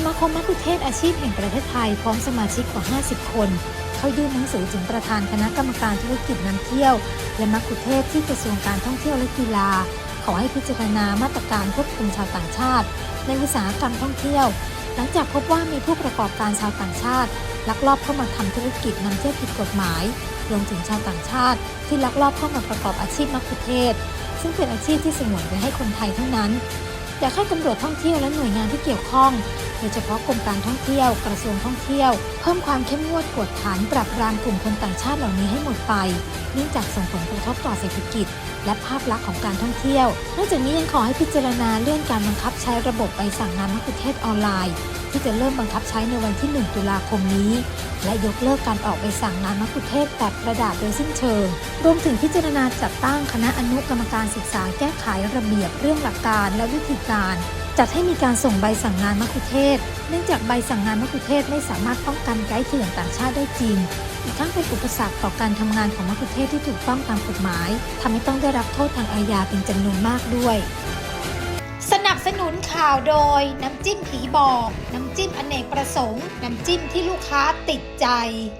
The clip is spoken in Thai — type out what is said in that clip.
สมาคมมัคคุเทศอาชีพแห่งประเทศไทยพร้อมสมาชิกกว่า 50 คน เข้ายื่นหนังสือถึงประธานคณะกรรมการธุรกิจนำเที่ยว และมัคคุเทศที่กระทรวงการท่องเที่ยวและกีฬา ขอให้พิจารณามาตรการควบคุมชาวต่างชาติ ในอุตสาหกรรมท่องเที่ยว หลังจากพบว่ามีผู้ประกอบการชาวต่างชาติลักลอบเข้ามาทำธุรกิจนำเที่ยวผิดกฎหมาย รวมถึงชาวต่างชาติ ที่ลักลอบเข้ามาประกอบอาชีพมัคคุเทศ ซึ่งเป็นอาชีพที่สงวนไว้ให้คนไทยเท่านั้นอยากให้ตำรวจท่องเที่ยวและหน่วยงานที่เกี่ยวข้อง โดยเฉพาะกรมการท่องเที่ยวกระทรวงท่องเที่ยว เพิ่มความเข้มงวดกวดขันปราบรามกลุ่มคนต่างชาติเหล่านี้ให้หมดไป เนื่องจากส่งผลกระทบต่อเศรษฐกิจ และภาพลักษณ์ของการท่องเที่ยวนอกจากนี้ยังขอให้พิจารณาเลื่อนการบังคับใช้ระบบใบสั่งงานมัคคุเทศออนไลน์ ที่จะเริ่มบังคับใช้ในวันที่ 1 ตุลาคมนี้ และยกเลิกการออกใบสั่งงานมัคคุเทศแบบกระดาษโดยสิ้นเชิง รวมถึงพิจารณาจัดตั้งคณะอนุกรรมการศึกษาแก้ไขระเบียบเรื่องหลักการและวิธีการ จัดให้มีการส่งใบสั่งงานมัคคุเทศ เนื่องจากใบสั่งงานมัคคุเทศไม่สามารถป้องกันไกด์เถื่อนต่างชาติได้จริง อีกทั้งเป็นอุปสรรคต่อการทำงานของมัคคุเทศที่ถูกต้องตามกฎหมายทำให้ต้องได้รับโทษทางอาญาเป็นจำนวนมากด้วย สนับสนุนข่าวโดย น้ำจิ้มผีบอก น้ำจิ้มอเนกประสงค์ น้ำจิ้มที่ลูกค้าติดใจ